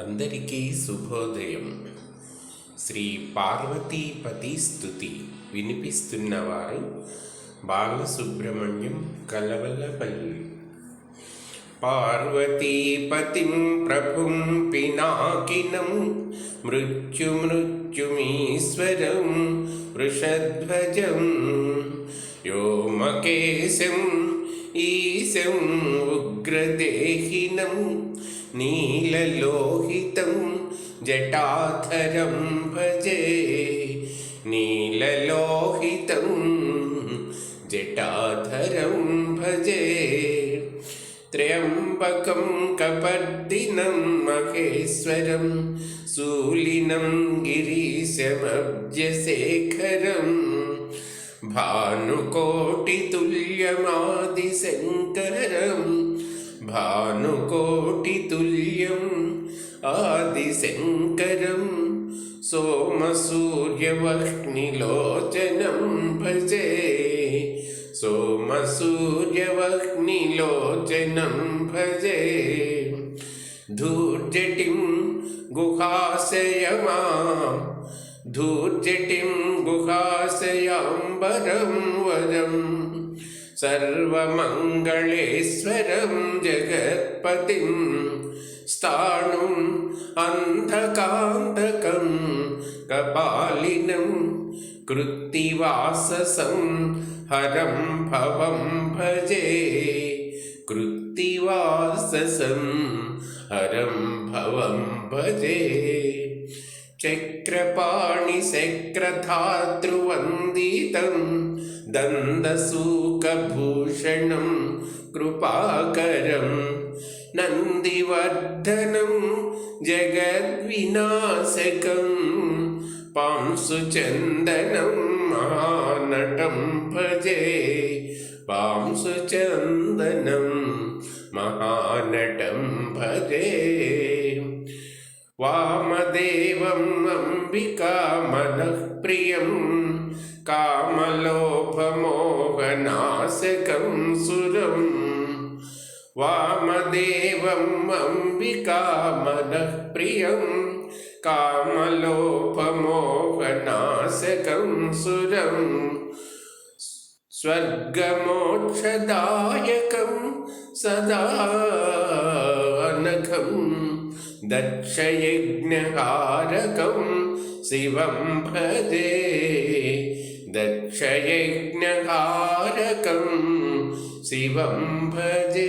అందరికీ శుభోదయం. శ్రీ పార్వతీపతి స్థుతి వినిపిస్తున్నవారు బాలసుబ్రహ్మణ్యం కలవలపల్లి. పార్వతీపతిం ప్రభుం పినాకినం మృత్యుమృత్యుమీశ్వరం వృషధ్వజం. వ్యోమకేశం ఈశం ఉగ్రదేహినం नीललोहितं जटाधरं भजे। नीललोहितं जटाधरं भजे। त्र्यम्बकं कपर्दिनं महेश्वरं शूलिनं गिरीशमब्जशेखरं। भानुकोटितुल्यमादिशङ्करम् भानुकोटितुल्यम् आदिशङ्करं सोमसूर्यवह्निलोचनं भजे सोमसूर्यवह्निलोचनं भजे धूर्जटिं गुहाशयमा धूर्जटिं गुहाशयाम्बरं वरं सर्वमङ्गलेश्वरं പതിം സ്ഥാണും അന്ധകാന്തകം കപാലിനം കൃത്തിവാസസം ഹരം ഭവം ഭജേ. കൃത്തിവാസസം ഹരം ഭവം ഭജേ. चक्रपाणिशक्रधातृवन्दितं दन्दसूकभूषणं कृपाकरं नन्दिवर्धनं जगद्विनाशकं पांसुचन्दनं महानटं भजे पांसुचन्दनं महानटं भजे वामदेवम् अम्बिकामनःप्रियं कामलोभमोहनाशकं सुरम् वामदेवम् अम्बिकामनःप्रियं कामलोपमोहनाशकं सुरम् स्वर्गमोक्षदायकं सदा नखम्। ദക്ഷയജ്ഞഹാരകം ശിവം ഭജേ ദക്ഷയജ്ഞഹാരകം ശിവം ഭജേ